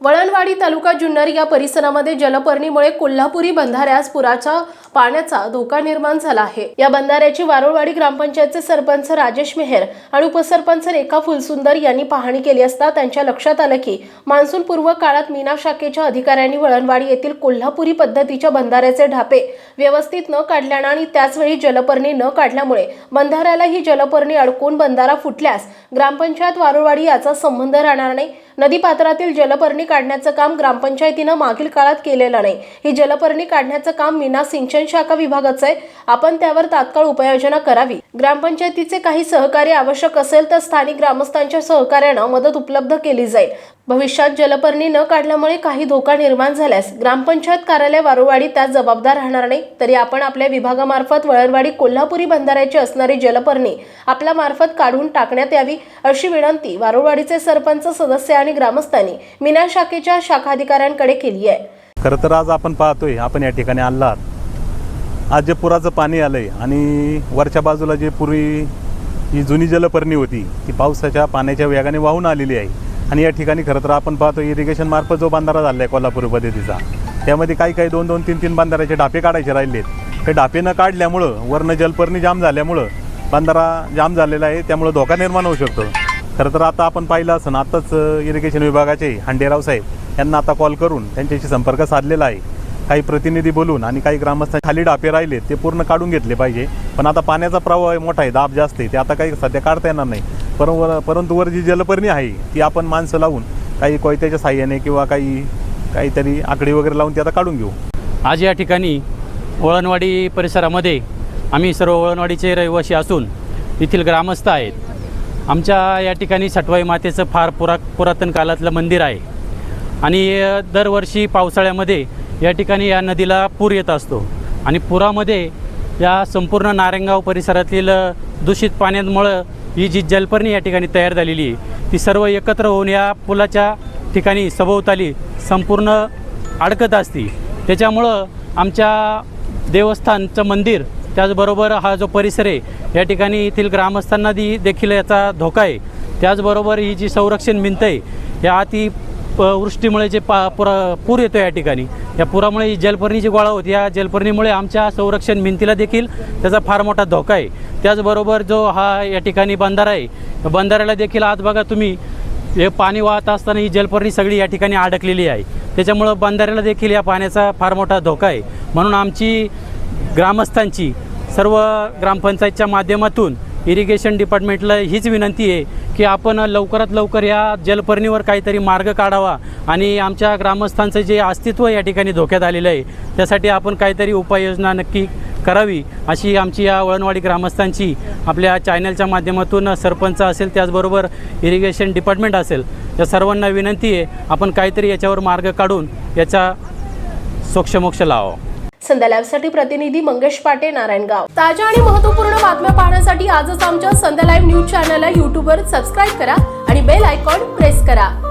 वळणवाडी तालुका जुन्नर या परिसरामध्ये जलपर्णीमुळे कोल्हापुरी बंधाऱ्यास पुराचा पाण्याचा धोका निर्माण झाला आहे. या बंधाऱ्याची वारुळवाडी ग्रामपंचायतचे सरपंच राजेश मेहर आणि उपसरपंच रेखा फुलसुंदर यांनी पाहणी केली असता त्यांच्या लक्षात आलं की मान्सून पूर्व काळात मीना शाखेच्या अधिकाऱ्यांनी वळणवाडी येथील कोल्हापुरी पद्धतीच्या बंधाऱ्याचे ढापे व्यवस्थित न काढल्यानं आणि त्याचवेळी जलपर्णी न काढल्यामुळे बंधाऱ्याला ही जलपर्णी अडकून बंधारा फुटल्यास ग्रामपंचायत वारुळवाडी याचा संबंध राहणार नाही. नदीपात्रातील जलपर्णी काढण्याचं काम ग्रामपंचायतीनं मागील काळात केलेलं नाही. ही जलपर्णी काढण्याचं काम मीना सिंचन शाखा विभागाचं आहे. आपण त्यावर तात्काळ उपाययोजना करावी. ग्रामपंचायतीचे काही सहकार्य आवश्यक असेल तर स्थानिक ग्रामस्थांच्या सहकार्यानं मदत उपलब्ध केली जाईल. भविष्यात जलपर्णी न काढल्यामुळे काही धोका निर्माण झाल्यास ग्रामपंचायत कार्यालय वारुवाडी त्यात जबाबदार राहणार नाही. तरी आपण आपल्या विभागामार्फत वळणवाडी कोल्हापुरी बंधाऱ्याची असणारी जलपर्णी आपल्या मार्फत काढून टाकण्यात यावी अशी विनंती वारुवाडीचे सरपंच सदस्य आणि ग्रामस्थांनी मीना शाखेच्या शाखाधिकाऱ्यांकडे केली आहे. खरं तर आज आपण पाहतोय आपण या ठिकाणी आला आज जे पुराचं पाणी आलंय आणि वरच्या बाजूला जे पूर्वी ही जुनी जलपर्णी होती ती पावसाच्या पाण्याच्या वेगाने वाहून आलेली आहे. आणि या ठिकाणी खरं तर आपण पाहतो इरिगेशन मार्फत जो बांधारा झाला आहे कोल्हापूर पद्धतीचा त्यामध्ये काही काही दोन दोन तीन तीन बांधाराचे डापे काढायचे राहिलेत. ते डापे न काढल्यामुळं वरनं जलपर्णी जाम झाल्यामुळं बांधारा जाम झालेला आहे त्यामुळं धोका निर्माण होऊ शकतो. खरं तर आता आपण पाहिलं असं आताच इरिगेशन विभागाचे हांडेराव साहेब यांना आता कॉल करून त्यांच्याशी संपर्क साधलेला आहे. काही प्रतिनिधी बोलून आणि काही ग्रामस्थ खाली डापे राहिले ते पूर्ण काढून घेतले पाहिजे. पण आता पाण्याचा प्रवाह मोठा आहे दाब जास्त आहे ते आता काही सध्या काढता येणार नाही. पर परंतु वर जी जलपर्णी आहे ती आपण माणसं लावून काही कोयत्याच्या साह्याने किंवा काही काहीतरी आकडी वगैरे लावून ती आता काढून घेऊ. आज या ठिकाणी वळणवाडी परिसरामध्ये आम्ही सर्व वळणवाडीचे रहिवासी असून येथील ग्रामस्थ आहेत. आमच्या या ठिकाणी सटवाई मातेचं फार पुरा पुरातन काळातलं मंदिर आहे. आणि दरवर्षी पावसाळ्यामध्ये या ठिकाणी या नदीला पूर येत असतो. आणि पुरामध्ये या संपूर्ण नारायणगाव परिसरातील दूषित पाण्यामुळं ही जी जलपर्णी या ठिकाणी तयार झालेली आहे ती सर्व एकत्र होऊन या पुलाच्या ठिकाणी सभोवताली संपूर्ण अडकत असती. त्याच्यामुळं आमच्या देवस्थानचं मंदिर त्याचबरोबर हा जो परिसर आहे या ठिकाणी येथील ग्रामस्थांना दी देखील याचा धोका आहे. त्याचबरोबर ही जी संरक्षण भिंत आहे या अति प- वृष्टीमुळे जे पा पुरा पूर येतो या ठिकाणी या पुरामुळे ही जलपर्णी जी गोळा होती या जलपर्णीमुळे आमच्या संरक्षण भिंतीला देखील त्याचा फार मोठा धोका आहे. त्याचबरोबर जो हा या ठिकाणी बंधारा आहे बंधाऱ्याला देखील आज बघा तुम्ही हे पाणी वाहत असताना ही जलपर्णी सगळी या ठिकाणी अडकलेली आहे. त्याच्यामुळं बंधाऱ्याला देखील या पाण्याचा फार मोठा धोका आहे. म्हणून आमची ग्रामस्थांची सर्व ग्रामपंचायतच्या माध्यमातून इरिगेशन डिपार्टमेंटला हीच विनंती आहे की आपण लवकरात लवकर या जलपर्णीवर काहीतरी मार्ग काढावा आणि आमच्या ग्रामस्थांचं जे अस्तित्व या ठिकाणी धोक्यात आलेलं आहे त्यासाठी आपण काहीतरी उपाययोजना नक्की करावी अशी आमची या वळणवाडी ग्रामस्थांची आपल्या चॅनलच्या माध्यमातून सरपंच असेल त्याचबरोबर इरिगेशन डिपार्टमेंट असेल या सर्वांना विनंती आहे आपण काहीतरी याच्यावर मार्ग काढून याचा सोक्षमोक्ष लावावा. संध्या लाईव्हसाठी प्रतिनिधी मंगेश पाटे नारायणगाव. ताज्या आणि महत्त्वपूर्ण बातम्या पाहण्यासाठी आजच आमच्या संध्या लाईव्ह न्यूज चॅनलला युट्यूबवर सबस्क्राईब करा आणि बेल आयकॉन प्रेस करा.